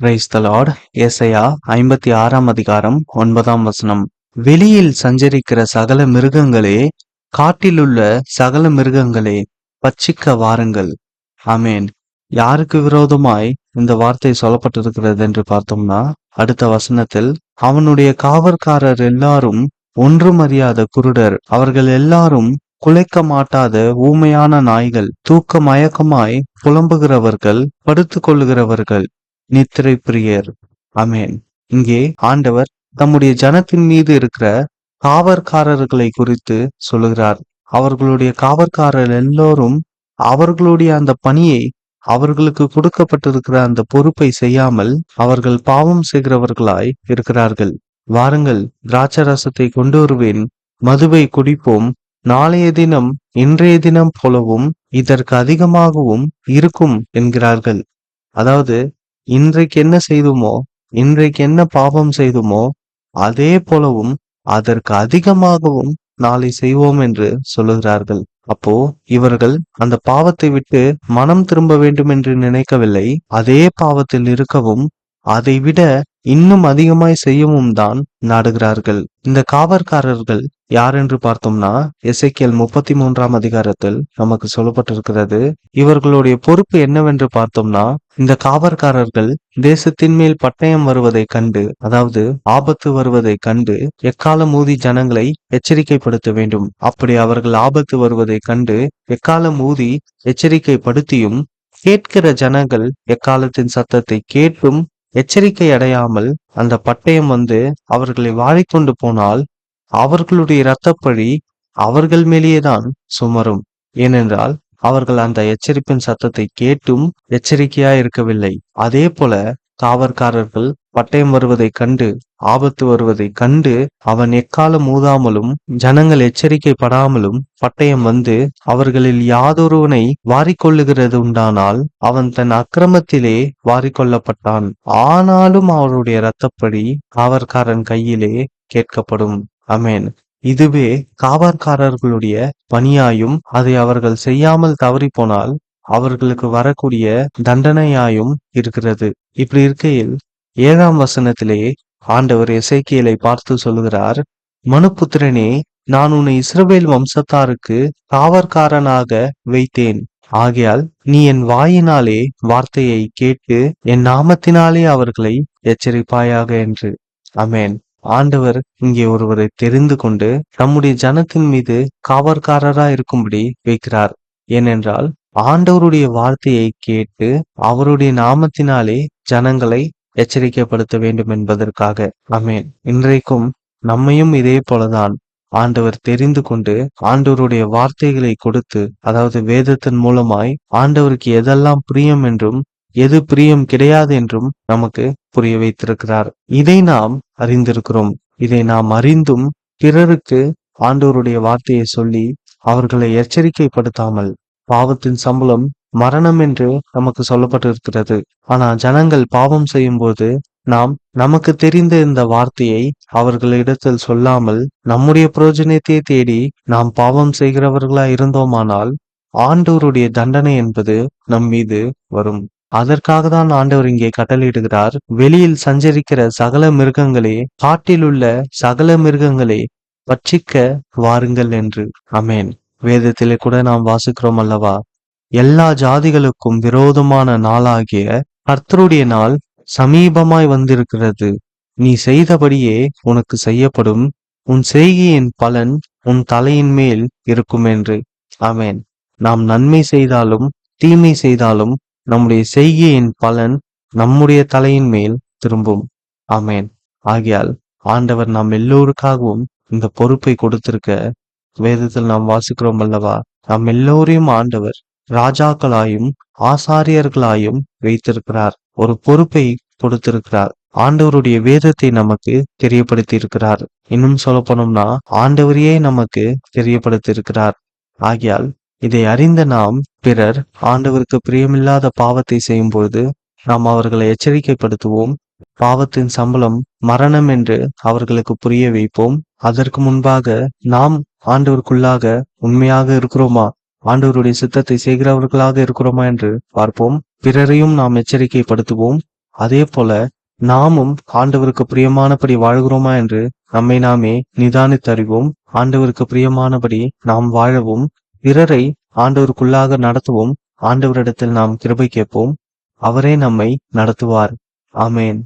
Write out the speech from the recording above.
கிரைஸ்தலாட் ஏசையா ஐம்பத்தி ஆறாம் அதிகாரம் ஒன்பதாம் வசனம். வெளியில் சஞ்சரிக்கிற சகல மிருகங்களே காட்டிலுள்ள சகல மிருகங்களே பச்சிக்க வாருங்கள். ஆமேன். யாருக்கு விரோதமாய் இந்த வார்த்தை சொல்லப்பட்டிருக்கிறது என்று பார்த்தோம்னா அடுத்த வசனத்தில் அவனுடைய காவற்காரர் எல்லாரும் ஒன்றும் அறியாத குருடர் அவர்கள் எல்லாரும் குலைக்க மாட்டாத ஊமையான நாய்கள் தூக்க மயக்கமாய் புலம்புகிறவர்கள் படுத்துக் கொள்ளுகிறவர்கள் நித்திரை பிரியர் அமேன் இங்கே ஆண்டவர் தம்முடைய ஜனத்தின் மீது இருக்கிற காவற்காரர்களை குறித்து சொல்லுகிறார். அவர்களுடைய காவற்காரர் எல்லோரும் அவர்களுடைய அந்த பணியை அவர்களுக்கு கொடுக்கப்பட்டிருக்கிற அந்த பொறுப்பை செய்யாமல் அவர்கள் பாவம் செய்கிறவர்களாய் இருக்கிறார்கள். வாருங்கள் திராட்சரசத்தை கொண்டு வருவேன் மதுவை குடிப்போம் நாளைய தினம் இன்றைய தினம் போலவும் இதற்கு அதிகமாகவும் இருக்கும் என்கிறார்கள். அதாவது இன்றைக்கு என்ன செய்துமோ இன்றைக்கு என்ன பாவம் செய்துமோ அதே போலவும் அதற்கு அதிகமாகவும் நாளை செய்வோம் என்று சொல்லுகிறார்கள். அப்போ இவர்கள் அந்த பாவத்தை விட்டு மனம் திரும்ப வேண்டும் என்று நினைக்கவில்லை அதே பாவத்தில் இருக்கவும் அதை விட இன்னும் அதிகமாய் செய்யவும் தான் நாடுகிறார்கள். இந்த காவற்காரர்கள் யார் என்று பார்த்தோம்னா எசைக்கியல் முப்பத்தி மூன்றாம் அதிகாரத்தில் நமக்கு சொல்லப்பட்டிருக்கிறது. இவர்களுடைய பொறுப்பு என்னவென்று பார்த்தோம்னா இந்த காவற்காரர்கள் தேசத்தின் மேல் பட்டயம் வருவதை கண்டு அதாவது ஆபத்து வருவதை கண்டு எக்காலம் ஊதி ஜனங்களை எச்சரிக்கைப்படுத்த வேண்டும். அப்படி அவர்கள் ஆபத்து வருவதை கண்டு எக்காலம் ஊதி எச்சரிக்கைப்படுத்தியும் கேட்கிற ஜனங்கள் எக்காலத்தின் சத்தத்தை கேட்டும் எச்சரிக்கை அடையாமல் அந்த பட்டயம் வந்து அவர்களை வாழிக்கொண்டு போனால் அவர்களுடைய இரத்தப்பழி அவர்கள் மேலேயேதான் சுமரும். ஏனென்றால் அவர்கள் அந்த எச்சரிப்பின் சத்தத்தை கேட்டும் எச்சரிக்கையா இருக்கவில்லை அதே போல காவற்காரர்கள் பட்டயம் வருவதைக் கண்டு ஆபத்து வருவதைக் கண்டு அவன் எக்காலம் ஊதாமலும் ஜனங்கள் எச்சரிக்கை படாமலும் பட்டயம் வந்து அவர்களில் யாதொருவனை வாரிக்கொள்ளுகிறது உண்டானால் அவன் தன் அக்கிரமத்திலே வாரிக்கொள்ளப்பட்டான். ஆனாலும் அவருடைய இரத்தப்படி காவற்காரன் கையிலே கேட்கப்படும். அமேன் இதுவே காவற்காரர்களுடைய பணியாயும் அதை அவர்கள் செய்யாமல் தவறிப்போனால் அவர்களுக்கு வரக்கூடிய தண்டனையாயும் இருக்கிறது. இப்படி இருக்கையில் ஏழாம் வசனத்திலே ஆண்டவர் எசைக்கியலை பார்த்து சொல்லுகிறார் மனுபுத்திரனே நான் உன்னை இஸ்ரவேல் வம்சத்தாருக்கு காவற்காரனாக வைத்தேன். ஆகையால் நீ என் வாயினாலே வார்த்தையை கேட்டு என் நாமத்தினாலே அவர்களை எச்சரிப்பாயாக என்று. அமேன் ஆண்டவர் இங்கே ஒருவரை தெரிந்து கொண்டு தம்முடைய ஜனத்தின் மீது காவற்காரரா இருக்கும்படி வைக்கிறார். ஏனென்றால் ஆண்டவருடைய வார்த்தையை கேட்டு அவருடைய நாமத்தினாலே ஜனங்களை எச்சரிக்கைப்படுத்த வேண்டும் என்பதற்காக. அமேன் இன்றைக்கும் நம்மையும் இதே போலதான் ஆண்டவர் தெரிந்து கொண்டு ஆண்டவருடைய வார்த்தைகளை கொடுத்து அதாவது வேதத்தின் மூலமாய் ஆண்டவருக்கு எதெல்லாம் பிரியம் என்றும் எது பிரியம் கிடையாது என்றும் நமக்கு புரிய வைத்திருக்கிறார். இதை நாம் அறிந்திருக்கிறோம். இதை நாம் அறிந்தும் பிறருக்கு ஆண்டவருடைய வார்த்தையை சொல்லி அவர்களை எச்சரிக்கைப்படுத்தாமல் பாவத்தின் சம்பளம் மரணம் என்று நமக்கு சொல்லப்பட்டிருக்கிறது. ஆனா ஜனங்கள் பாவம் செய்யும் போது நாம் நமக்கு தெரிந்த இந்த வார்த்தையை அவர்களிடத்தில் சொல்லாமல் நம்முடைய பிரயோஜனத்தை தேடி நாம் பாவம் செய்கிறவர்களா இருந்தோமானால் ஆண்டவருடைய தண்டனை என்பது நம் மீது வரும். அதற்காக தான் ஆண்டவர் இங்கே கட்டளையிடுகிறார். வெளியில் சஞ்சரிக்கிற சகல மிருகங்களே காட்டில் உள்ள சகல மிருகங்களே பட்சிக்க வாருங்கள் என்று. அமேன் வேதத்திலே கூட நாம் வாசிக்கிறோம் அல்லவா? எல்லா ஜாதிகளுக்கும் விரோதமான நாளாகிய கர்த்தருடைய நாள் சமீபமாய் வந்திருக்கிறது. நீ செய்தபடியே உனக்கு செய்யப்படும். உன் செய்கையின் பலன் உன் தலையின் மேல் இருக்கும் என்று ஆமேன். நாம் நன்மை செய்தாலும் தீமை செய்தாலும் நம்முடைய செய்கையின் பலன் நம்முடைய தலையின் மேல் திரும்பும். ஆமேன். ஆகையால் ஆண்டவர் நாம் எல்லோருக்காகவும் இந்த பொறுப்பை கொடுத்திருக்க வேதத்தில் நாம் வாசிக்கிறோம் அல்லவா? நாம் எல்லோரையும் ஆண்டவர் ராஜாக்களாயும் ஆசாரியர்களாயும் வைத்திருக்கிறார். ஒரு பொறுப்பை கொடுத்திருக்கிறார். ஆண்டவருடைய வேதத்தை நமக்கு தெரியப்படுத்தி இருக்கிறார் இன்னும் சொல்ல போனோம்னா ஆண்டவரையே நமக்கு தெரியப்படுத்தி இருக்கிறார் ஆகையால் இதை அறிந்த நாம் பிறர் ஆண்டவருக்கு பிரியமில்லாத பாவத்தை செய்யும் பொழுது நாம் அவர்களை எச்சரிக்கைப்படுத்துவோம். பாவத்தின் சம்பளம் மரணம் என்று அவர்களுக்கு புரிய வைப்போம். அதற்கு முன்பாக நாம் ஆண்டவருக்குள்ளாக உண்மையாக இருக்கிறோமா? ஆண்டவருடைய சித்தத்தை செய்கிறவர்களாக இருக்கிறோமா என்று பார்ப்போம். பிறரையும் நாம் எச்சரிக்கைப்படுத்துவோம். அதே போல நாமும் ஆண்டவருக்கு பிரியமானபடி வாழ்கிறோமா என்று நம்மை நாமே நிதானித்தறிவோம் ஆண்டவருக்கு பிரியமானபடி நாம் வாழவும். பிறரை ஆண்டவருக்குள்ளாக நடத்துவோம். ஆண்டவரிடத்தில் நாம் கிருபை கேட்போம். அவரே நம்மை நடத்துவார். ஆமேன்.